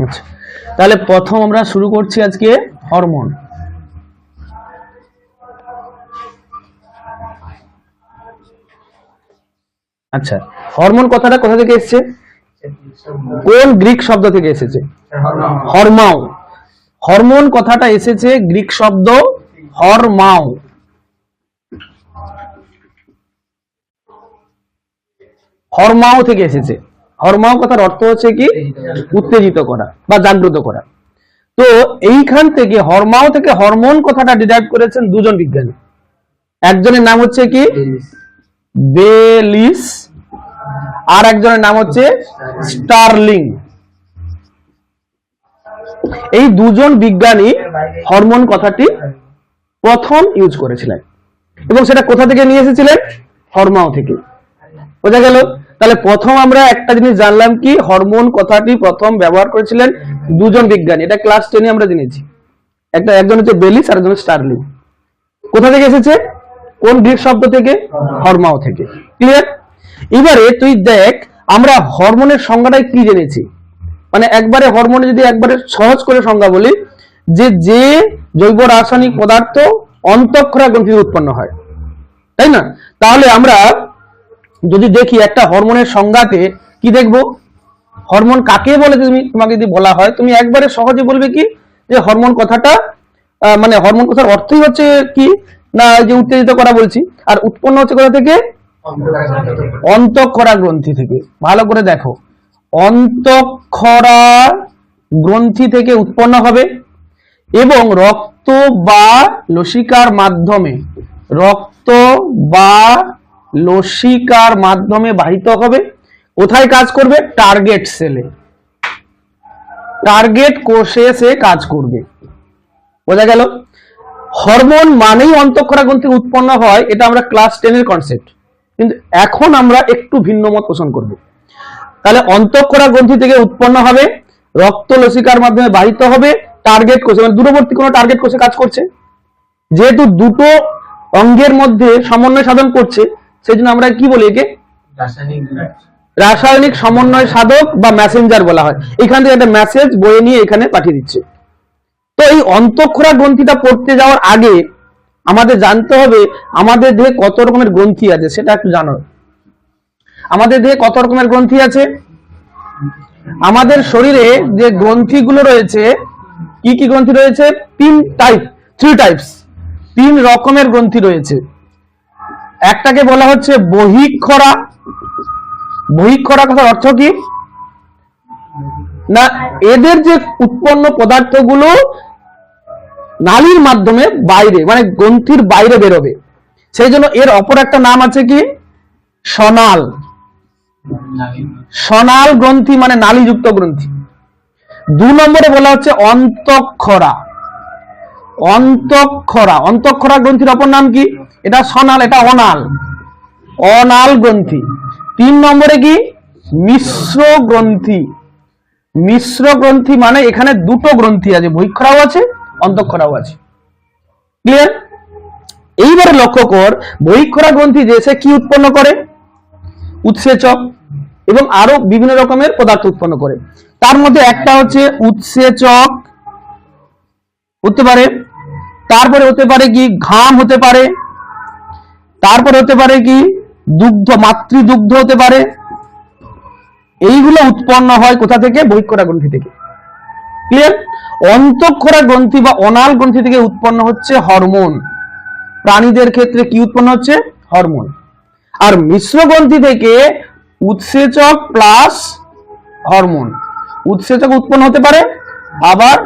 আচ্ছা। তাহলে প্রথম আমরা শুরু করছি আজকে হরমোন। আচ্ছা হরমোন কথাটা কোথা থেকে এসেছে? কোন গ্রিক শব্দ থেকে এসেছে? হরমাও। হরমোন কথাটা এসেছে গ্রিক শব্দ হরমাও। হরমাও থেকে এসেছে। হরমাও কথার অর্থ হচ্ছে কি? উত্তেজিত করা বা জাগ্রত করা। তো এইখান থেকে হরমাও থেকে হরমোন কথাটা ডিরাইভ করেছেন দুজন বিজ্ঞানী। একজনের নাম হচ্ছে কি? বেলিস। আর একজনের নাম হচ্ছে স্টারলিং। এই দুজন বিজ্ঞানী হরমোন কথাটি প্রথম ইউজ করেছিলেন। এবং সেটা কোথা থেকে নিয়ে এসেছিলেন? হরমাও থেকে। বোঝা গেল? তাহলে প্রথম আমরা একটা জিনিস জানলাম কি, হরমোন কথাটি প্রথম ব্যবহার করেছিলেন দুজন বিজ্ঞানী। এটা ক্লাস টেনে আমরা জেনেছি। একটা, একজন হচ্ছে বেলিস আর একজন স্টারলিং। কোথা থেকে এসেছে? কোন গ্রিক শব্দ থেকে? হরমাও থেকে। ক্লিয়ার এবারে তুই দেখ, আমরা হরমোনের সংজ্ঞাটাই কি জেনেছি? মানে একবারে হরমোনে যদি একবারে সহজ করে সংজ্ঞা বলি, যে যে জৈব রাসায়নিক পদার্থ অন্তঃক্ষরা গ্রন্থি উৎপন্ন হয়। তাই না? তাহলে আমরা যদি দেখি একটা হরমোনের সংজ্ঞাতে কি দেখব? হরমোন কাকে বলে তুমি? তোমাকে যদি বলা হয়, তুমি একবারে সহজে বলবে কি? যে হরমোন কথাটা মানে হরমোন কথার অর্থই হচ্ছে কি? না যে উত্তেজিত করা বলছি। আর উৎপন্ন হচ্ছে কোথা থেকে? অন্তঃক্ষরা গ্রন্থি থেকে। ভালো করে দেখো। অন্তঃক্ষরা গ্রন্থি থেকে উৎপন্ন হবে এবং রক্ত বা লসিকার মাধ্যমে, রক্ত বা লসিকার মাধ্যমে বাহিত হবে। কোথায় কাজ করবে? টার্গেট সেলে টার্গেট কোষে সে কাজ করবে। বোঝা গেল? হরমোন মানেই অন্তঃক্ষরা গ্রন্থি উৎপন্ন হয়, এটা আমরা ক্লাস টেনের কনসেপ্ট কিন্তু এখন আমরা একটু ভিন্ন মত পোষণ করব। তাহলে অন্তঃক্ষরা গ্রন্থি থেকে উৎপন্ন হবে, রক্ত লসিকার মাধ্যমে বাহিত হবে টার্গেট কোষে। মানে দূরবর্তী কোনো টার্গেট কোষে কাজ করছে। যেহেতু দুটো অঙ্গের মধ্যে সমন্বয় সাধন করছে সেই জন্য আমরা কি বলি একে? রাসায়নিক সমন্বয় সাধক বা মেসেঞ্জার বলা হয়। এখান থেকে একটা মেসেজ বয়ে নিয়ে এখানে পাঠিয়ে দিচ্ছে। তো এই অন্তঃক্ষরা গ্রন্থিটা পড়তে যাওয়ার আগে আমাদের জানতে হবে আমাদের দেহে কত রকমের গ্রন্থি আছে সেটা একটু জানো। আমাদের দেহে কত রকমের গ্রন্থি আছে? আমাদের শরীরে যে গ্রন্থিগুলো রয়েছে কি কি গ্রন্থি রয়েছে? তিন টাইপ থ্রি টাইপস তিন রকমের গ্রন্থি রয়েছে। একটাকে বলা হচ্ছে বহিক্ষরা বহিক্ষরা কথার অর্থ কি? না, এদের যে উৎপন্ন পদার্থগুলো নালীর মাধ্যমে বাইরে মানে গ্রন্থির বাইরে বেরোবে, সেই জন্য এর অপর একটা নাম আছে কি? সনাল। সনাল গ্রন্থি মানে নালীযুক্ত গ্রন্থি। দু নম্বরে বলা হচ্ছে অন্তঃক্ষরা। অন্তঃক্ষরা। অন্তঃক্ষরা গ্রন্থির অপর নাম কি? এটা সনাল, এটা অনাল। অনাল গ্রন্থি। তিন নম্বরে কি? মিশ্র গ্রন্থি। মিশ্র গ্রন্থি মানে এখানে দুটো গ্রন্থি আছে। বহিক্ষরাও আছে, অন্তঃক্ষরাও আছে। ক্লিয়ার এইবারে লক্ষ্য কর, বহিক্ষরা গ্রন্থি যে সে কি উৎপন্ন করে? উৎসেচক। এবং আরও বিভিন্ন রকমের পদার্থ উৎপন্ন করে। তার মধ্যে একটা হচ্ছে উৎসেচক। হতে পারে তারপরে হতে পারে কি ঘাম হতে পারে, তারপরে হতে পারে কি দুগ্ধ, মাতৃদুগ্ধ হতে পারে, এইগুলো উৎপন্ন হয় কোথা থেকে? বহিক্ষরা গ্রন্থি থেকে। ক্লিয়ার অন্তঃক্ষরা গ্রন্থি বা অনাল গ্রন্থি থেকে উৎপন্ন হচ্ছে হরমোন। প্রাণীদের ক্ষেত্রে কি উৎপন্ন হচ্ছে? হরমোন। আর মিশ্র গ্রন্থি থেকে উৎসেচক প্লাস হরমোন। উৎসেচক উৎপন্ন হতে পারে, আবার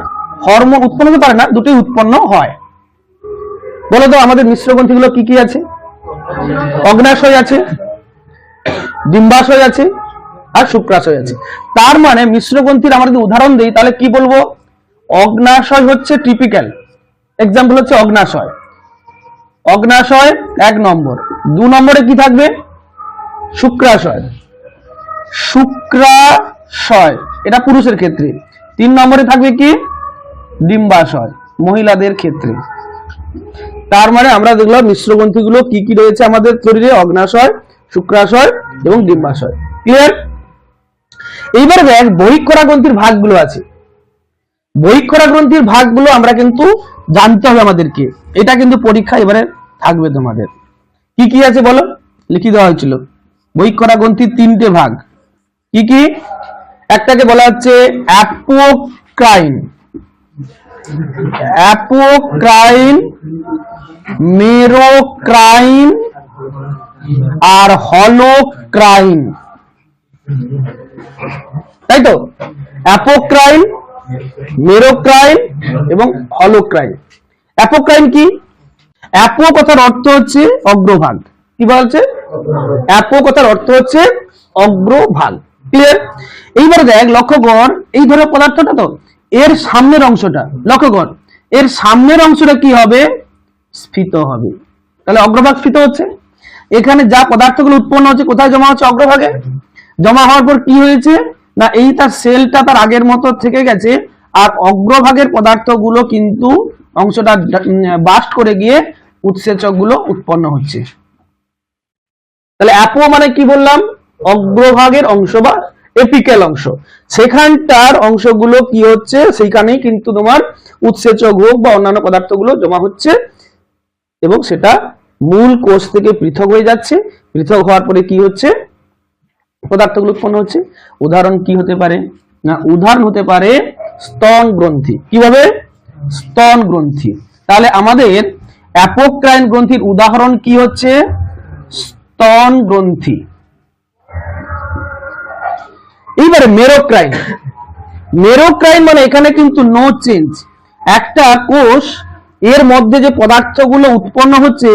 হরমোন উৎপন্ন হতে পারে না, দুটোই উৎপন্ন হয়। বলো তো, আমাদের মিশ্র গ্রন্থিগুলো কি কি আছে? অগ্নাশয় আছে, ডিম্বাশয় আছে, আর শুক্রাশয় আছে। তার মানে মিশ্র গ্রন্থির আমরা যদি উদাহরণ দিই, তাহলে কি বলব? অগ্নাশয় হচ্ছে টিপিক্যাল এক্সাম্পল হচ্ছে অগ্নাশয়। অগ্নাশয় এক নম্বর। দু নম্বরে কি থাকবে? শুক্রাশয়। শুক্রাশয়, এটা পুরুষের ক্ষেত্রে। তিন নম্বরে থাকবে কি? ডিম্বাশয়, মহিলাদের ক্ষেত্রে। তার মানে আমরা দেখলাম মিশ্র গ্রন্থিগুলো কি কি রয়েছে আমাদের শরীরে? অগ্নাশয়, শুক্রাশয় এবং ডিম্বাশয়। ক্লিয়ার এইবার দেখ বহিঃকরা গ্রন্থির ভাগগুলো আছে। বহিঃকরা গ্রন্থির ভাগগুলো আমরা কিন্তু জানতে হবে আমাদেরকে। এটা কিন্তু পরীক্ষা এবারে থাকবে তোমাদের। কি কি আছে বলো? লিখে দেওয়া হয়েছিল। বহিঃকরা গ্রন্থির তিনটে ভাগ। কি কি? একটাকে বলা হচ্ছে অ্যাপোক্রাইন। অ্যাপোক্রাইন, মেরোক্রাইন আর হলোক্রাইন। তাই তো? অ্যাপোক্রাইন, মেরোক্রাইন এবং হলোক্রাইন। অ্যাপোক্রাইন কি? অ্যাপো কথার অর্থ হচ্ছে অগ্রভাগ। কি বলছে অ্যাপো কথার অর্থ হচ্ছে অগ্রভাগ। ক্লিয়ার এইবার দেখ, লক্ষ্য কর, এই ধরো পদার্থটা তো এর সামনের অংশটা, লক্ষ্য কর, এর সামনের অংশটা কি হবে? স্ফীত হবে। তাহলে অগ্রভাগ স্ফীত হচ্ছে। এখানে যা পদার্থগুলো উৎপন্ন হচ্ছে, কোথায় জমা হচ্ছে অগ্রভাগে? জমা হওয়ার পর কি হয়েছে? না, এই তার সেলটা তার আগের মতো থেকে গেছে, আর অগ্রভাগের পদার্থগুলো কিন্তু অংশটা বাস্ট করে গিয়ে উৎসেচকগুলো উৎপন্ন হচ্ছে। তাহলে অ্যাপো মানে কি বললাম? অগ্রভাগের অংশ বা এপিক্যাল অংশ। সেখানটার অংশগুলো কি হচ্ছে? সেইখানেই কিন্তু তোমার উৎসেচক হোক বা অন্যান্য পদার্থগুলো জমা হচ্ছে এবং সেটা মূল কোষ থেকে পৃথক হয়ে যাচ্ছে। পৃথক হওয়ার পরে কি হচ্ছে? পদার্থগুলো উৎপন্ন হচ্ছে। উদাহরণ কি হতে পারে? না, উদাহরণ হতে পারে স্তন গ্রন্থি। কীভাবে? স্তন গ্রন্থি। তাহলে আমাদের অ্যাপোক্রাইন গ্রন্থির উদাহরণ কি হচ্ছে? স্তন গ্রন্থি। এইবারে মেরোক্রাইন মেরোক্রাইন মানে এখানে কিন্তু নো চেঞ্জ একটা কোষ, এর মধ্যে যে পদার্থগুলো উৎপন্ন হচ্ছে,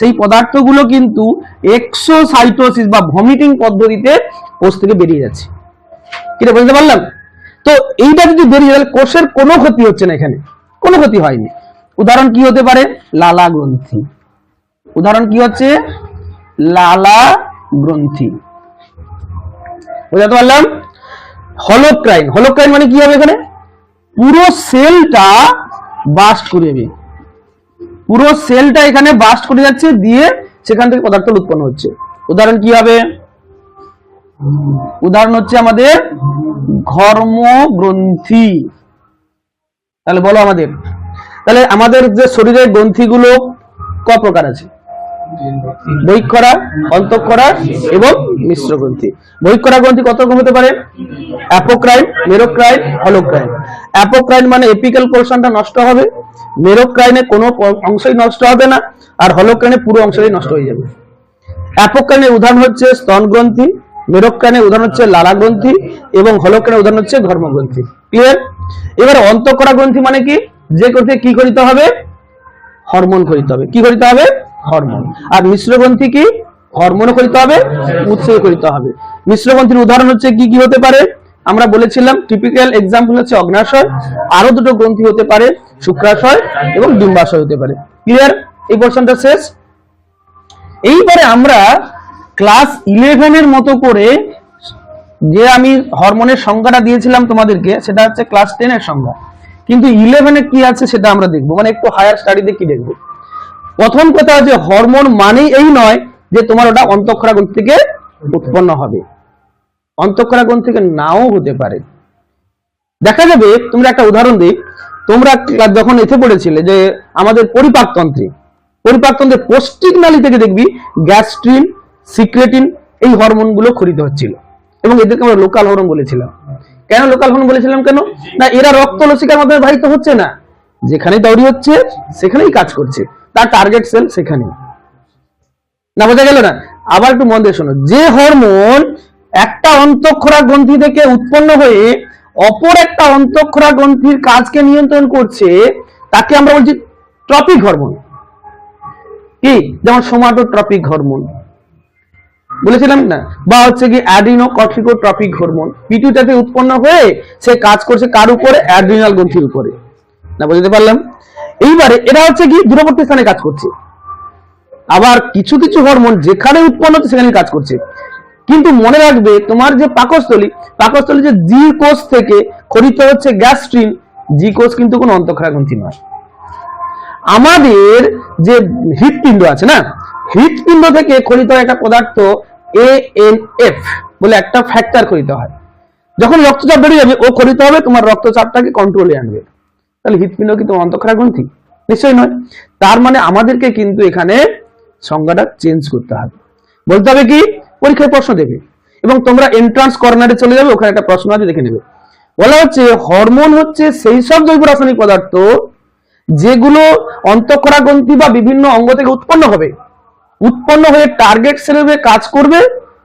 সেই পদার্থগুলো কিন্তু এক্সোসাইটোসিস বা ভমিটিং পদ্ধতিতে কোষ থেকে বেরিয়ে যাচ্ছে। কিরে, বুঝতে পারলাম? তো এইটা যদি বেরিয়ে যায় কোষের কোনো ক্ষতি হচ্ছে না এখানে। কোনো ক্ষতি হয়নি। উদাহরণ কি হতে পারে? লালা গ্রন্থি উদাহরণ কি হচ্ছে? লালা গ্রন্থি বুঝতে পারলাম? হলোক্রাইন। হলোক্রাইন মানে কি হবে এখানে? পুরো সেলটা বাস্ট করে দেবে। পুরো সেলটা এখানে বাস্ট করে যাচ্ছে, দিয়ে সেখান থেকে পদার্থ উৎপন্ন হচ্ছে। উদাহরণ কি হবে? উদাহরণ হচ্ছে আমাদের ঘর্ম গ্রন্থি তাহলে বলো আমাদের। তাহলে আমাদের যে শরীরের গ্রন্থিগুলো ক প্রকার আছে? বৈক্ষরা অন্তঃক্ষরা এবং মিশ্র গ্রন্থি বৈক্ষরা গ্রন্থি কত রকম হতে পারে? Apocrine, merocrine, holocrine. অ্যাপোক্রাইন মানে এপিক্যাল পোর্শনটা নষ্ট হবে। মেরোক্রাইনে কোনো অংশই নষ্ট হবে না, আর হলোক্রাইনে পুরো অংশটাই নষ্ট হয়ে যাবে। অ্যাপোক্রাইনের উদাহরণ হচ্ছে স্তন গ্রন্থি মেরোক্রাইনের উদাহরণ হচ্ছে লালা গ্রন্থি এবং হলোক্রাইনের উদাহরণ হচ্ছে ধর্ম গ্রন্থি ক্লিয়ার এবার অন্তঃকরা গ্রন্থি মানে কি? যে গ্রন্থি কি করিতে হবে? হরমোন করিতে হবে। কি করিতে হবে? হরমোন। আর মিশ্র গ্রন্থি কি? হরমোনও করিতে হবে, উৎসেও করিতে হবে। মিশ্র গ্রন্থির উদাহরণ হচ্ছে কি কি হতে পারে? আমরা বলেছিলাম টিপিক্যাল এক্সাম্পল হচ্ছে অগ্নাশয়। আরও দুটো গ্রন্থি হতে পারে, শুক্রাশয় এবং ডিম্বাশয় হতে পারে। ক্লিয়ার এই পোর্শনটা শেষ। এইবারে আমরা ক্লাস ইলেভেনের মতো করে যে আমি হরমোনের সংজ্ঞাটা দিয়েছিলাম তোমাদেরকে, সেটা হচ্ছে ক্লাস টেনের সংজ্ঞা। কিন্তু ইলেভেনে কি আছে সেটা আমরা দেখব। মানে একটু হায়ার স্টাডিতে কি দেখব? প্রথম কথা হচ্ছে হরমোন মানেই এই নয় যে তোমার ওটা অন্তঃক্ষরা গ্রন্থি থেকে উৎপন্ন হবে। অন্তঃক্ষরা গ্রন্থি থেকে নাও হতে পারে। দেখা যাবে, তোমরা একটা উদাহরণ দিই। তোমরা যখন এতে পড়েছিলে যে আমাদের পরিপাকতন্ত্রে পরিপাকতন্ত্রের পৌষ্টিক নালী থেকে দেখবি গ্যাস্ট্রিন, সিক্রেটিন এই হরমোনগুলো খরিত হচ্ছিল। এবং এদেরকে আমরা লোকাল হরমোন বলেছিলাম। কেন লোকাল হরমোন বলেছিলাম কেন? না, এরা রক্ত লসিকার মাধ্যমে বাহিত হচ্ছে না। যেখানে দৌড়ি হচ্ছে, সেখানেই কাজ করছে। তার টার্গেট সেল সেখানেই না, বোঝা গেল না? আবার একটু মন দিয়ে শোনো। যে হরমোন একটা অন্তঃক্ষরা গ্রন্থি থেকে উৎপন্ন হয়ে অপর একটা অন্তঃক্ষরা গ্রন্থির কাজকে নিয়ন্ত্রণ করছে, তাকে আমরা বলছি ট্রপিক হরমোন কি? যেমন সোমাটোট্রপিক হরমোন বলেছিলাম না? বা হচ্ছে কি অ্যাডিনো কর্টিকোট্রপিক হরমোন পিটুটাতে উৎপন্ন হয়ে সে কাজ করছে কার উপরে? অ্যাড্রিনাল গ্রন্থির উপরে। না, বুঝতে পারলাম? এইবারে এটা হচ্ছে কি দূরবর্তী স্থানে কাজ করছে। আবার কিছু কিছু হরমোন যেখানে উৎপন্ন হচ্ছে সেখানে কাজ করছে। কিন্তু মনে রাখবে, তোমার যে পাকস্থলী পাকস্থলী যে জি কোষ থেকে খরিত হচ্ছে গ্যাস্ট্রিন, জি কোষ কিন্তু কোনো অন্তঃক্ষরা গ্রন্থি নয়। আমাদের যে হৃৎপিণ্ড আছে না, হৃৎপিণ্ড থেকে খরিত একটা পদার্থ এ এন এফ বলে একটা ফ্যাক্টর খরিত হয়। যখন রক্তচাপ বেড়ে যাবে, ও করিতে হবে, তোমার রক্তচাপটাকে কন্ট্রোলে আনবে। তাহলে হৃৎপিণ্ড কি তোমার অন্তঃক্ষরা গ্রন্থি? নিশ্চয়ই নয়। তার মানে আমাদেরকে কিন্তু এখানে সংজ্ঞাটা চেঞ্জ করতে হবে। বলতে হবে কি? পরীক্ষায় প্রশ্ন দেবে এবং তোমরা এন্ট্রান্স কর্নারে চলে যাবে, ওখানে একটা প্রশ্ন আছে, দেখে নেবে। বলা হচ্ছে হরমোন হচ্ছে সেই সব জৈব রাসায়নিক পদার্থ যেগুলো অন্তঃক্ষরা গ্রন্থি বা বিভিন্ন অঙ্গ থেকে উৎপন্ন হবে। উৎপন্ন হয়ে টার্গেট সেলে কাজ করবে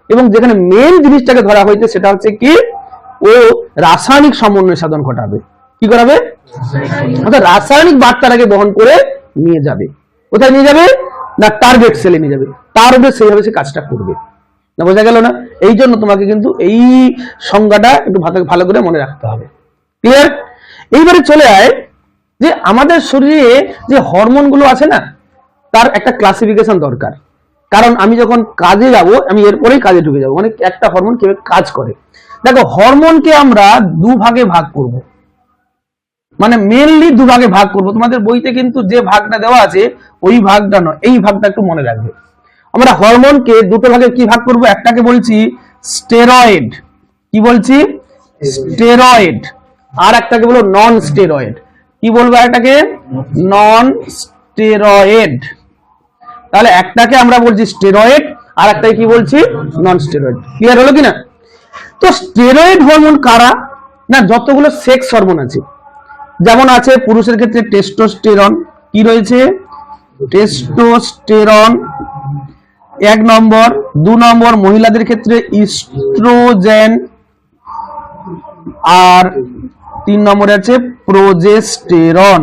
এবং যেখানে মেন জিনিসটাকে ধরা হয়েছে সেটা হচ্ছে কি? ও রাসায়নিক সমন্বয় সাধন ঘটাবে। কি করাবে? অর্থাৎ রাসায়নিক বার্তাটাকে বহন করে নিয়ে যাবে। কোথায় নিয়ে যাবে? না টার্গেট সেলে নিয়ে যাবে। তার উপরে সেইভাবে সে কাজটা করবে। না, বোঝা গেল না? এই জন্য তোমাকে কিন্তু এই সংজ্ঞাটা একটু ভালো- ভালো করে মনে রাখতে হবে। ক্লিয়ার এইবারে চলে আয় যে আমাদের শরীরে যে হরমোনগুলো আছে না, তার একটা ক্লাসিফিকেশন দরকার। কারণ আমি যখন কাজে যাব, আমি এরপরেই কাজে ঢুকে যাব। মানে একটা হরমোন কীভাবে কাজ করে? দেখো, হরমোনকে আমরা দু ভাগে ভাগ করব। মানে মেনলি দু ভাগে ভাগ করব। তোমাদের বইতে কিন্তু যে ভাগটা দেওয়া আছে, ওই ভাগটা নয়, এই ভাগটা একটু মনে রাখবে। আমরা হরমোনকে দুটো ভাগে কি ভাগ করব? একটাকে বলছি স্টেরয়েড কি বলছি? স্টেরয়েড আর একটাকে বলব নন স্টেরয়েড কি বলব একটাকে? নন স্টেরয়েড তাহলে একটাকে আমরা বলছি স্টেরয়েড আর একটাকে কি বলছি? নন স্টেরয়েড ক্লিয়ার হলো কিনা? তো স্টেরয়েড হরমোন কারা? না, যতগুলো সেক্স হরমোন আছে। যেমন আছে, পুরুষের ক্ষেত্রে টেস্টোস্টেরন কি রয়েছে? টেস্টোস্টেরন এক নম্বর। দু নম্বর, মহিলাদের ক্ষেত্রে ইস্ট্রোজেন আর তিন নম্বরে আছে প্রোজেস্টেরন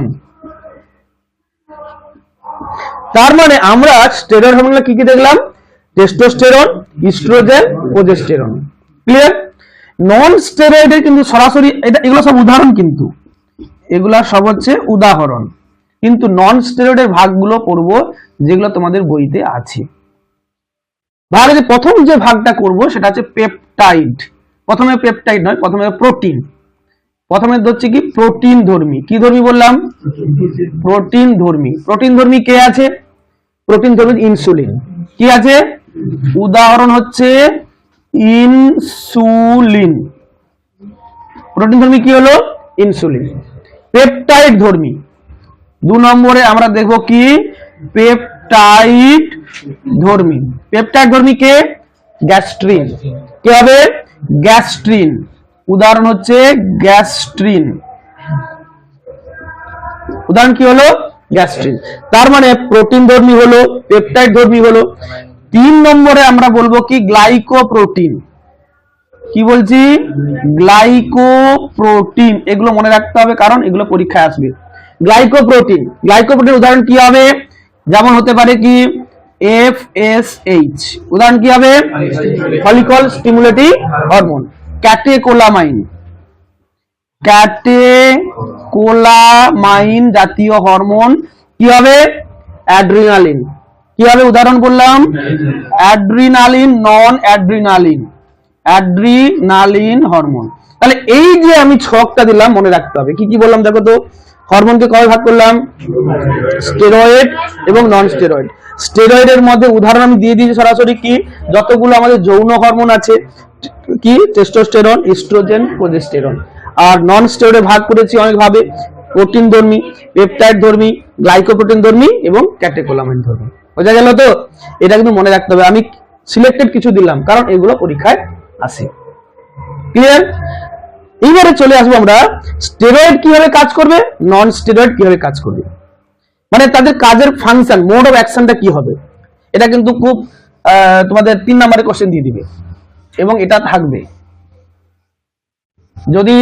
তার মানে আমরা স্টেরয়েড হরমোনগুলো কি কি দেখলাম? Testosterone oestrogen progesterone clear non স্টেরয়েডের কিন্তু সরাসরি, এটা এগুলো সব উদাহরণ কিন্তু। এগুলা সব হচ্ছে উদাহরণ। কিন্তু নন স্টেরয়েডের ভাগগুলো পড়ব যেগুলো তোমাদের বইতে আছে। ভাগে যে প্রথম যে ভাগটা করব, সেটা হচ্ছে পেপটাইড প্রথমে পেপটাইড নয়, প্রথমে প্রোটিন প্রথমে হচ্ছে কি? প্রোটিন ধর্মী। কি ধর্মী বললাম? প্রোটিন ধর্মী। প্রোটিন ধর্মী কে আছে? প্রোটিন ধর্মী ইনসুলিন কি আছে? উদাহরণ হচ্ছে ইনসুলিন প্রোটিন ধর্মী কি হলো? ইনসুলিন পেপটাইড ধর্মী। দু নম্বরে আমরা দেখব কি? পেপটাইড ধর্মী। পেপটাইড ধর্মী কে? গ্যাস্ট্রিন কি হবে? গ্যাস্ট্রিন উদাহরণ হচ্ছে গ্যাস্ট্রিন উদাহরণ কি হলো? গ্যাস্ট্রিন তার মানে প্রোটিন ধর্মী হলো পেপটাইড ধর্মী হলো। তিন নম্বরে আমরা বলব কি? গ্লাইকোপ্রোটিন কি বলছি? গ্লাইকোপ্রোটিন। এগুলো মনে রাখতে হবে, কারণ এগুলো পরীক্ষায় আসবে। গ্লাইকোপ্রোটিন। গ্লাইকোপ্রোটিন উদাহরণ কি হবে? যেমন হতে পারে কি? এফ এস এইচ উদাহরণ কি হবে? Follicle stimulating hormone. Catecholamine. Catecholamine জাতীয় হরমোন কি হবে? অ্যাড্রিনালিন। কি হবে? উদাহরণ বললাম adrenaline non adrenaline adrenaline hormone. তাহলে এই যে আমি ছকটা দিলাম, মনে রাখতে হবে। কি কি বললাম দেখো তো? হরমোনকে কবে ভাগ করলাম? স্টেরয়েড এবং নন স্টেরয়েড স্টেরয়েডের মধ্যে উদাহরণ আমি দিয়ে দিয়েছি সরাসরি কি? যতগুলো আমাদের যৌন হরমোন আছে, কি? টেস্টোস্টেরন ইস্ট্রোজেন প্রোজেস্টেরন আর নন স্টেরয়েডে ভাগ করেছি অনেক ভাবে। প্রোটিন ধর্মী পেপটাইড ধর্মী গ্লাইকোপ্রোটিন ধর্মী এবং ক্যাটেকোলামাইন ধর্মী। বোঝা গেল তো? এটা কিন্তু মনে রাখতে হবে। আমি সিলেক্টেড কিছু দিলাম, কারণ এগুলো পরীক্ষায় আসে। ক্লিয়ার এইবারে চলে আসব আমরা। স্টেরয়েড কীভাবে কাজ করবে? নন স্টেরয়েড কীভাবে কাজ করবে? মানে তাদের কাজের ফাংশন মোড অফ অ্যাকশনটা কি হবে? এটা কিন্তু খুব তোমাদের তিন নম্বরের কোশ্চেন দিয়ে দিবে। এবং এটা থাকবে। যদি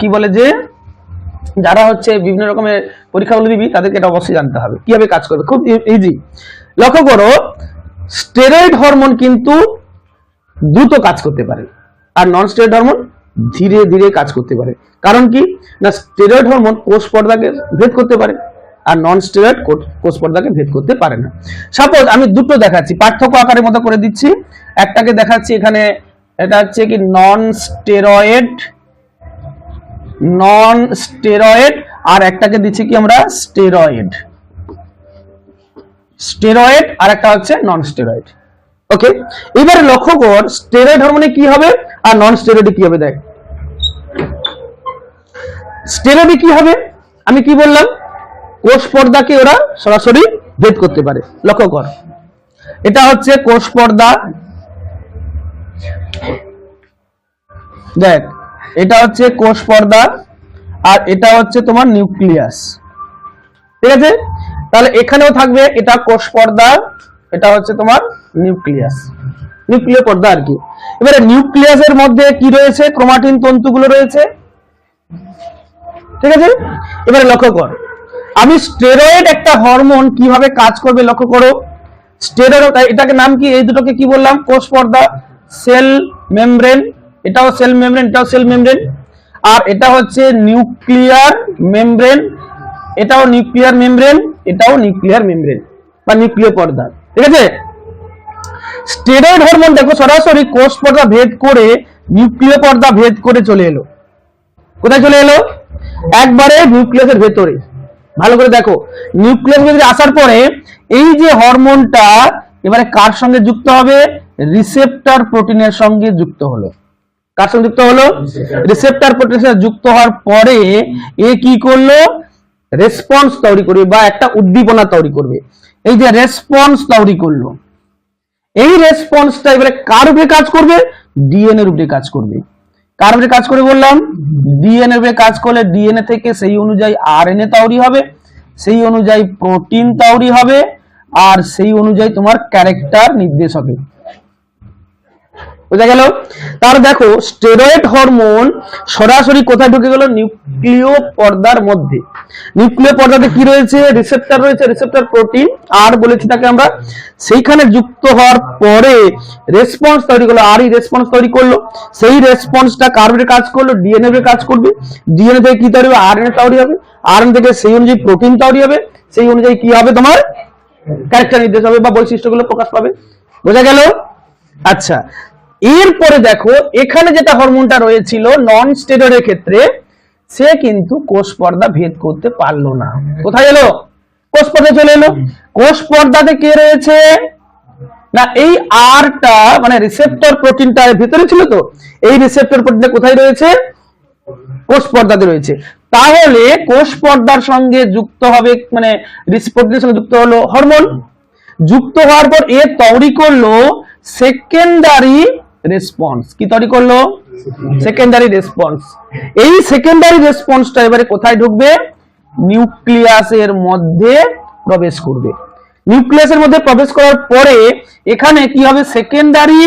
কি বলে যে, যারা হচ্ছে বিভিন্ন রকমের পরীক্ষাগুলো দিবি, তাদেরকে এটা অবশ্যই জানতে হবে। কীভাবে কাজ করবে? খুব ইজি লক্ষ্য করো স্টেরয়েড হরমোন কিন্তু দ্রুত কাজ করতে পারে। আর নন স্টেরয়েড হরমোন ধীরে ধীরে কাজ করতে পারে। কারণ কি? না স্টেরয়েড হরমোন কোষ পর্দাকে ভেদ করতে পারে, আর নন স্টেরয়েড কোষ পর্দাকে ভেদ করতে পারে না। সাপোজ আমি দুটো দেখাচ্ছি, পার্থক্য আকারের মতো করে দিচ্ছি। একটাকে দেখাচ্ছি এখানে, এটা হচ্ছে কি নন স্টেরয়েড নন স্টেরয়েড আর একটাকে দিচ্ছি কি আমরা স্টেরয়েড স্টেরয়েড আর একটা হচ্ছে নন স্টেরয়েড ওকে এবারে লক্ষ্য কর স্টেরয়েড হরমোনে কি হবে আর নন স্টেরয়েডে কি হবে দেখ। স্টেরয়েডে কি হবে? আমি কি বললাম? কোষ পর্দাকে ওরা সরাসরি ভেদ করতে পারে। লক্ষ্য কর। এটা হচ্ছে কোষ পর্দা। দেখ, এটা হচ্ছে কোষ পর্দা আর এটা হচ্ছে তোমার নিউক্লিয়াস ঠিক আছে? তাহলে এখানেও থাকবে, এটা কোষ পর্দা, এটা হচ্ছে তোমার নিউক্লিয়াস নিউক্লিয় পর্দা আর কি। এবারে নিউক্লিয়াসের মধ্যে কি রয়েছে? ক্রোমাটিন তন্তুগুলো রয়েছে। ঠিক আছে? এবারে লক্ষ্য কর। আমি স্টেরয়েড একটা হরমোন কীভাবে কাজ করবে লক্ষ্য করো। স্টেরয়েড এটাকে নাম কি? এই দুটোকে কি বললাম? কোষ পর্দা সেল মেমব্রেন এটাও সেল মেমব্রেন এটাও সেল মেমব্রেন আর এটা হচ্ছে নিউক্লিয়ার মেমব্রেন এটাও নিউক্লিয়ার মেমব্রেন এটাও নিউক্লিয়ার মেমব্রেন বা নিউক্লিয় পর্দা। ঠিক আছে? স্টেরয়েড হরমোন দেখো সরাসরি কোষ পর্দা ভেদ করে নিউক্লিয় পর্দা ভেদ করে চলে এলো। কোথায় চলে এলো? একবারে নিউক্লিয়াসের ভেতরে। ভালো করে দেখো নিউক্লিয়াস ভেতরে আসার পরে এই যে হরমোনটা এবারে কার সঙ্গে যুক্ত হবে? রিসেপ্টর প্রোটিনের সঙ্গে যুক্ত হলো। কার সঙ্গে যুক্ত হলো? রিসেপ্টর। প্রোটিনের সঙ্গে যুক্ত হওয়ার পরে এ কি করল? রেসপন্স তৈরি করবে বা একটা উদ্দীপনা তৈরি করবে। এই যে রেসপন্স তৈরি করল। এই রেসপন্সটা এবারে কার উপরে কাজ করবে? ডিএনএর এর উপরে কাজ করবে। কার উপরে কাজ করে বললাম? ডিএনএ উপরে কাজ করলে ডিএনএ থেকে সেই অনুযায়ী আরএনএ তৈরি হবে, সেই অনুযায়ী প্রোটিন তৈরি হবে, আর সেই অনুযায়ী তোমার ক্যারেক্টার নির্দেশ হবে। বোঝা গেল? তার দেখো স্টেরয়েড হরমোন সরাসরি কোথায় ঢুকে গেল? নিউক্লিয় পর্দার মধ্যে। নিউক্লিয় পর্দাতে কি রয়েছে? রিসেপ্টর রয়েছে রিসেপ্টর প্রোটিন আর বলেছি তাকে আমরা। সেইখানে যুক্ত হওয়ার পরে রেসপন্স তৈরি করল। আরই রেসপন্স তৈরি করল। সেই রেসপন্সটা কার্বনের কাজ করল? ডিএনএ এর কাজ করবে। ডিএনএ থেকে কি তৈরি হবে? আরএনএ তৈরি হবে। আরএনএ থেকে সেই অনুযায়ী প্রোটিন তৈরি হবে। সেই অনুযায়ী কি হবে তোমার? ক্যারেক্টার নির্দেশ হবে বা বৈশিষ্ট্যগুলো প্রকাশ পাবে। বোঝা গেল? আচ্ছা। এরপরে দেখো, এখানে যেটা হরমোনটা রয়েছিল নন স্টেরয়েডের ক্ষেত্রে, সে কিন্তু কোষ পর্দা ভেদ করতে পারল না। কোথায় এলো? কোষ পর্দা চলে এলো। কোষ পর্দাতে কে রয়েছে? না, এই আরটা মানে রিসেপ্টর প্রোটিনটা ভিতরে ছিল তো, এই রিসেপ্টর প্রোটিনটা কোথায় রয়েছে? কোষ পর্দাতে রয়েছে। তাহলে কোষ পর্দার সঙ্গে যুক্ত হবে মানে প্রোটিনের সঙ্গে যুক্ত হলো হরমোন। যুক্ত হওয়ার পর এ তৈরি করল সেকেন্ডারি রেসপন্স কি তৈরি করল? সেকেন্ডারি রেসপন্স এই সেকেন্ডারি রেসপন্সটা এবারে কোথায় ঢুকবে? নিউক্লিয়াসের মধ্যে প্রবেশ করবে। নিউক্লিয়াসের মধ্যে প্রবেশ করার পরে এখানে কি হবে? সেকেন্ডারি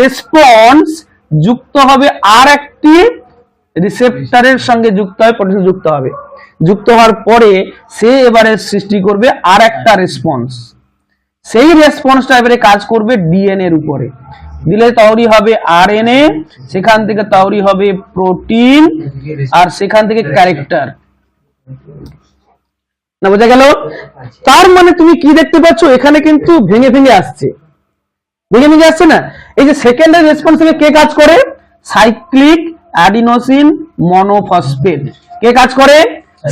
রেসপন্স যুক্ত হবে আর একটি রিসেপ্টরের সঙ্গে যুক্ত হবে প্রোটিন যুক্ত হবে। যুক্ত হওয়ার পরে সে এবারে সৃষ্টি করবে আর একটা রেসপন্স সেই রেসপন্সটা এবারে কাজ করবে ডিএনএর উপরে। দিলে তৈরি হবে আরএনএ, সেখান থেকে তৈরি হবে প্রোটিন, আর সেখান থেকে ক্যারেক্টার। না, বোঝা গেল? তার মানে তুমি কি দেখতে পাচ্ছ? এখানে কিন্তু ভেঙে ভেঙে আসছে। ভেঙে ভেঙে আসছে না? এই যে সেকেন্ডারি রেসপন্স কে কাজ করে? সাইক্লিক অ্যাডিনোসিন মনোফসফেট কে কাজ করে?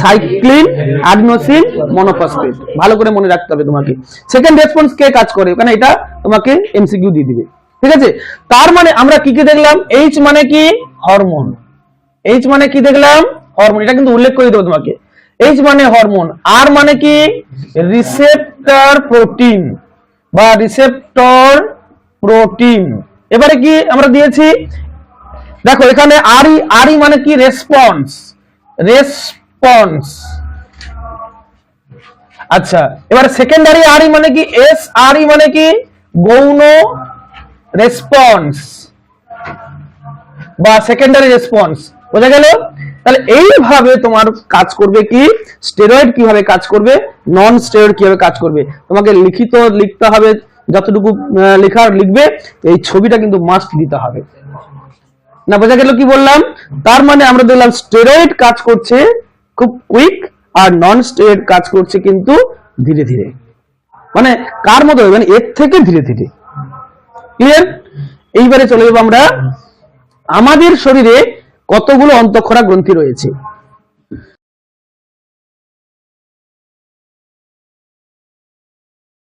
সাইক্লিন অ্যাডিনোসিন মনোফসফেট ভালো করে মনে রাখতে হবে তোমাকে। সেকেন্ড রেসপন্স কে কাজ করে? কারণ এটা তোমাকে এমসিকিউ দিয়ে দিবে। ঠিক আছে? তার মানে আমরা কি কি দেখলাম? এইচ মানে কি? হরমোন এইচ মানে কি দেখলাম? হরমোন এটা কিন্তু উল্লেখ করে দেবো তোমাকে। এইচ মানে হরমোন আর মানে কি? রিসেপ্টর প্রোটিন বা রিসেপ্টর প্রোটিন এবারে কি আমরা দিয়েছি? দেখো, এখানে আরই আরই মানে কি? রেসপন্স রেসপন্স আচ্ছা এবার সেকেন্ডারি আরই মানে কি? এস আরই মানে কি? গৌণ রেসপন্স বা সেকেন্ডারি রেসপন্স বোঝা গেল? তাহলে এইভাবে তোমার কাজ করবে কি? স্টেরয়েড কীভাবে কাজ করবে? নন স্টেরয়েড কীভাবে কাজ করবে? তোমাকে লিখিত লিখতে হবে, যতটুকু লেখার লিখবে, এই ছবিটা কিন্তু মাস্ট দিতে হবে। না, বোঝা গেল কি বললাম? তার মানে আমরা দেখলাম স্টেরয়েড কাজ করছে খুব কুইক আর নন স্টেরয়েড কাজ করছে কিন্তু ধীরে ধীরে। মানে কার মতো মানে এর থেকে ধীরে ধীরে। ক্লিয়ার এইবারে চলে যাব আমরা। আমাদের শরীরে কতগুলো অন্তঃক্ষরা গ্রন্থি রয়েছে?